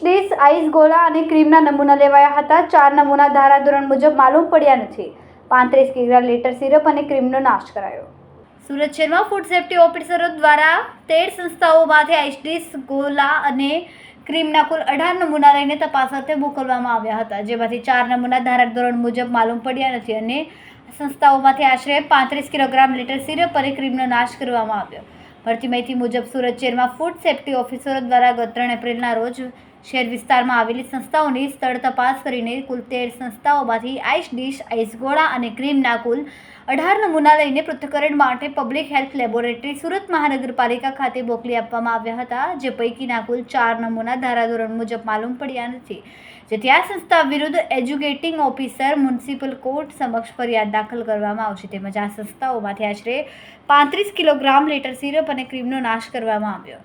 Dish ice ગોળા અને ક્રીમના નમૂના લેવાયા હતા. ચાર નમૂના ધારાધોરણ મુજબ માલુમ પડ્યા નથી. પાંત્રીસ કિગ્રા લીટર સિરપ અને ક્રીમનો નાશ કરાયો. સુરત શહેરમાં ફૂડ સેફ્ટી ઓફિસરો દ્વારા તેર સંસ્થાઓમાંથી આઈસ ડીશ ગોલા અને ક્રીમના કુલ અઢાર નમૂના લઈને તપાસ અર્થે મોકલવામાં આવ્યા હતા, જેમાંથી ચાર નમૂના ધારાધોરણ મુજબ માલુમ પડ્યા નથી અને સંસ્થાઓમાંથી આશરે પાંત્રીસ કિલોગ્રામ લીટર સિરપ અને ક્રીમનો નાશ કરવામાં આવ્યો. મળતી માહિતી મુજબ સુરત શહેરમાં ફૂડ સેફ્ટી ઓફિસરો દ્વારા ગત ત્રણ એપ્રિલના રોજ શહેર વિસ્તારમાં આવેલી સંસ્થાઓની સ્થળ તપાસ કરીને કુલ તેર સંસ્થાઓમાંથી આઈસ ડીશ, આઈસ ગોળા અને ક્રીમના કુલ અઢાર નમૂના લઈને પૃથ્થકરણ માટે પબ્લિક હેલ્થ લેબોરેટરી સુરત મહાનગરપાલિકા ખાતે મોકલી આપવામાં આવ્યા હતા, જે પૈકીના કુલ ચાર નમૂના ધારાધોરણ મુજબ માલુમ પડ્યા નથી. જેથી આ સંસ્થા વિરુદ્ધ એજ્યુકેટિંગ ઓફિસર મ્યુનિસિપલ કોર્ટ સમક્ષ ફરિયાદ દાખલ કરવામાં આવશે. તેમજ આ સંસ્થાઓમાંથી આશરે પાંત્રીસ કિલોગ્રામ લીટર સિરપ અને ક્રીમનો નાશ કરવામાં આવ્યો.